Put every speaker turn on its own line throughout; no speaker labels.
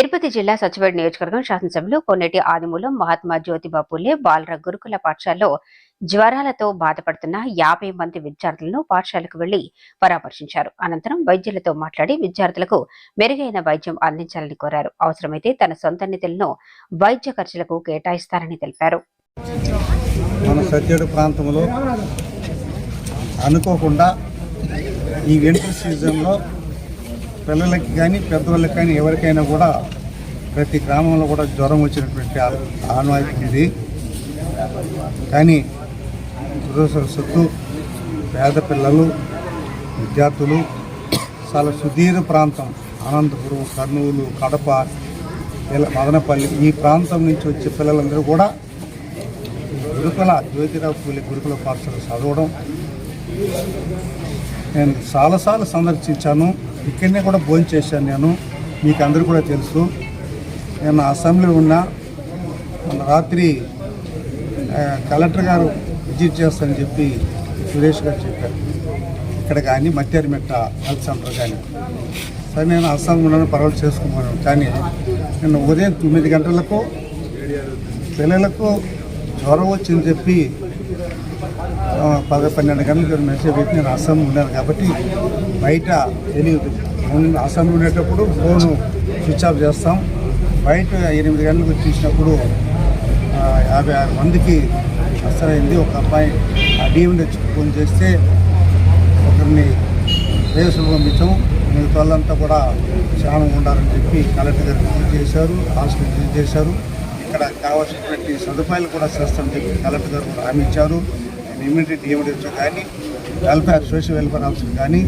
తిరుపతి జిల్లా సచివాడ నియోజకవర్గం శాసనసభలో కొన్నేటి ఆదిమూలం మహాత్మా జ్యోతిబా పుల్లే బాలర గురుకుల పాఠశాలలో జ్వరాలతో బాధపడుతున్న యాభై మంది విద్యార్థులను పాఠశాలకు వెళ్ళి పరామర్శించారు. అనంతరం వైద్యులతో మాట్లాడి విద్యార్థులకు మెరుగైన వైద్యం అందించాలని కోరారు. అవసరమైతే తన సొంత నిధులను వైద్య ఖర్చులకు కేటాయిస్తారని తెలిపారు.
మన సత్యడు ప్రాంతంలో అనుకోకుండా ఈ వింటర్ సీజన్లో పిల్లలకి కానీ పెద్దవాళ్ళకి కానీ ఎవరికైనా కూడా ప్రతి గ్రామంలో కూడా జ్వరం వచ్చినటువంటి ఆనవాయితీ కానీ దురదృష్టవశాత్తు పేద పిల్లలు విద్యార్థులు చాలా సుదీర్ఘ ప్రాంతం అనంతపురం కర్నూలు కడప ఇలా మదనపల్లి ఈ ప్రాంతం నుంచి వచ్చే పిల్లలందరూ కూడా గురుకుల జ్యోతిరావు పూలి గురుకుల పాఠశాల చదవడం. నేను చాలాసార్లు సందర్శించాను. ఇక్కడనే కూడా భోజనం చేశాను నేను. మీకు అందరూ కూడా తెలుసు. నేను అసెంబ్లీలో ఉన్నా రాత్రి కలెక్టర్ గారు విజిట్ చేస్తానని చెప్పి సురేష్ గారు చెప్పారు. ఇక్కడ కానీ మత్యారిమెట్ట హెల్త్ సెంటర్ కానీ. సరే నేను అస్సాం ఉన్నాను పర్వాలు చేసుకున్నాను. కానీ నేను ఉదయం తొమ్మిది గంటలకు పిల్లలకు జ్వరం వచ్చింది చెప్పి పద పన్నెండు గంటలకు మెసేజ్ పెట్టిన నేను ఉన్నాను కాబట్టి బయట తెలియదు. ముందు ఉండేటప్పుడు ఫోను స్విచ్ ఆఫ్ చేస్తాం. బయట ఎనిమిది గంటలకు చూసినప్పుడు యాభై ఆరు మందికి అసలైంది. ఒక అబ్బాయి ఆ డీఎండి ఫోన్ చేస్తే ఒకరిని రేసులు పంపించాం. మిగతా వాళ్ళంతా కూడా క్షేమం ఉండాలని చెప్పి కలెక్టర్ గారు విజిట్ చేశారు హాస్పిటల్ విజిట్ చేశారు. ఇక్కడ కావాల్సినటువంటి సదుపాయాలు కూడా చేస్తామని చెప్పి కలెక్టర్ గారు కూడా హామీ ఇచ్చారు. ఇమీడియట్ డిఎండిహెచ్ఓ కానీ వెల్ఫేర్ సోషల్ వెల్ఫేర్ ఆఫీసర్ కానీ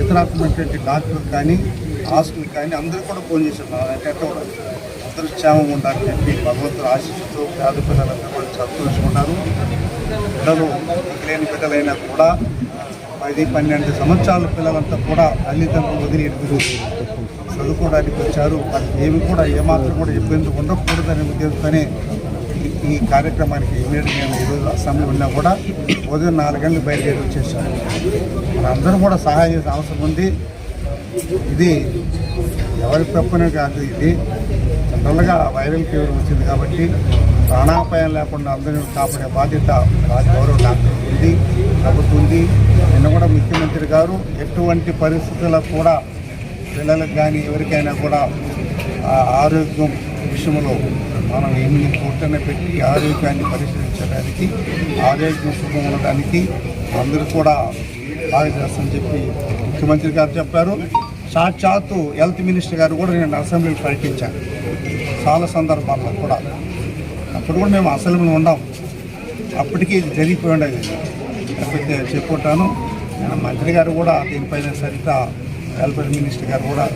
ఇతరమైనటువంటి డాక్టర్ కానీ హాస్టల్ కానీ అందరూ కూడా ఫోన్ చేస్తున్నారు అంటే అందరూ క్షేమం ఉండాలని చెప్పి భగవంతుడు ఆశిస్తూ పేద పిల్లలందరూ కూడా సంతోషుకున్నారు పిల్లలు లేని బిడ్డలైనా కూడా పది పన్నెండు సంవత్సరాల పిల్లలంతా కూడా తల్లిదండ్రులు వదిలి ఎదురు చదువుకోవడానికి వచ్చారు? వాళ్ళకి ఏమి కూడా ఏమాత్రం కూడా ఇబ్బంది ఉండకూడదనే ఉద్దేశంతోనే ఈ- కార్యక్రమానికి ఇమీడియట్ మేము ఈరోజు అసెంబ్లీ ఉన్నా కూడా ఉదయం నాలుగు గంటలకు బయలుదేరి వచ్చేసాం. మనందరం కూడా సహాయం చేసే అవసరం ఉంది. ఇది ఎవరి తప్పునే కాదు ఇది. జనరల్గా వైరల్ ఫీవర్ వచ్చింది కాబట్టి ప్రాణాపాయం లేకుండా అందరినీ కాపాడే బాధ్యత రాజ గౌరవ డాక్టర్ ఉంది ప్రభుత్వం ఉంది. నిన్న కూడా ముఖ్యమంత్రి గారు ఎటువంటి పరిస్థితులకు కూడా పిల్లలకు కానీ ఎవరికైనా కూడా ఆరోగ్యం విషయంలో మనం ఏమి కోట్లనే పెట్టి ఆరోగ్యాన్ని పరిశీలించడానికి ఆరోగ్యం సుఖం ఉండడానికి అందరూ కూడా బాగా చెప్పి ముఖ్యమంత్రి గారు చెప్పారు. సాక్షాత్తు హెల్త్ మినిస్టర్ గారు కూడా నేను అసెంబ్లీలో ప్రకటించాను చాలా సందర్భాల్లో కూడా. అప్పుడు కూడా మేము అసెంబ్లీలో ఉన్నాం అప్పటికి ఇది జరిగిపోయి ఉండేది. లేకపోతే చెప్పుకుంటాను. నేను మంత్రి గారు కూడా దీనిపైన సరిత వెల్ఫేర్ మినిస్టర్ గారు కూడా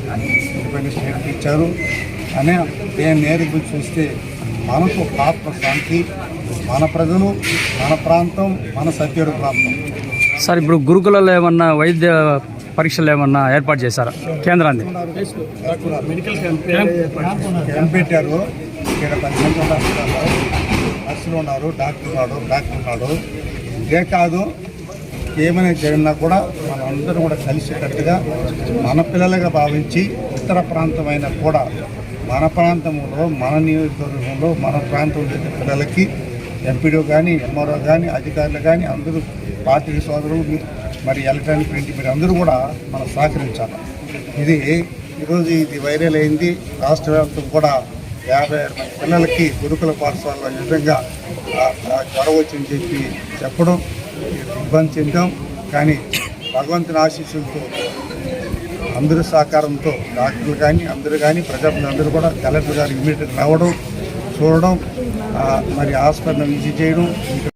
దీనిపైన స్టేట్మెంట్ ఇచ్చారు. అని నేను నేరుగా చూస్తే మనకు ఆత్మ శాంతి మన ప్రజలు మన ప్రాంతం మన సత్యుడు ప్రాంతం
సార్ ఇప్పుడు గురుకులలో ఏమన్నా వైద్య పరీక్షలు ఏమన్నా ఏర్పాటు చేశారా కేంద్రాన్ని?
మెడికల్ క్యాంప్ పెట్టారు ఇక్కడ పది మంది ఉన్నారు. నర్సులు ఉన్నారు డాక్టర్ ఉన్నాడు డాక్టర్ ఉన్నాడు ఇదే కాదు ఏమైనా జరిగినా కూడా మనం అందరూ కూడా కలిసేటట్టుగా మన పిల్లలుగా భావించి ఇతర ప్రాంతమైన కూడా మన ప్రాంతంలో మన నియోజకవర్గంలో మన ప్రాంతంలో పిల్లలకి ఎంపీడో కానీ ఎంఆర్ఓ కానీ అధికారులు కానీ అందరూ పార్టీ సోదరులు మరి ఎలక్ట్రానిక్ ప్రింట్ మీరు అందరూ కూడా మనం సహకరించాలి. ఇది ఈరోజు ఇది వైరల్ అయింది. రాష్ట్ర వ్యాప్తం కూడా యాభై ఆరు మంది పిల్లలకి గురుకుల పాఠశాలలో ఈ విధంగా జ్వరం వచ్చిందని చెప్పి చెప్పడం ఇబ్బంది చెందాం. కానీ భగవంతుని ఆశీస్సులతో అందరి సహకారంతో డాక్టర్లు కానీ అందరూ కానీ ప్రజలందరూ కూడా కలెక్టర్ గారు ఇమీడియట్ రావడం చూడడం మరి హాస్పిటల్ విజిట్ చేయడం ఇక్కడ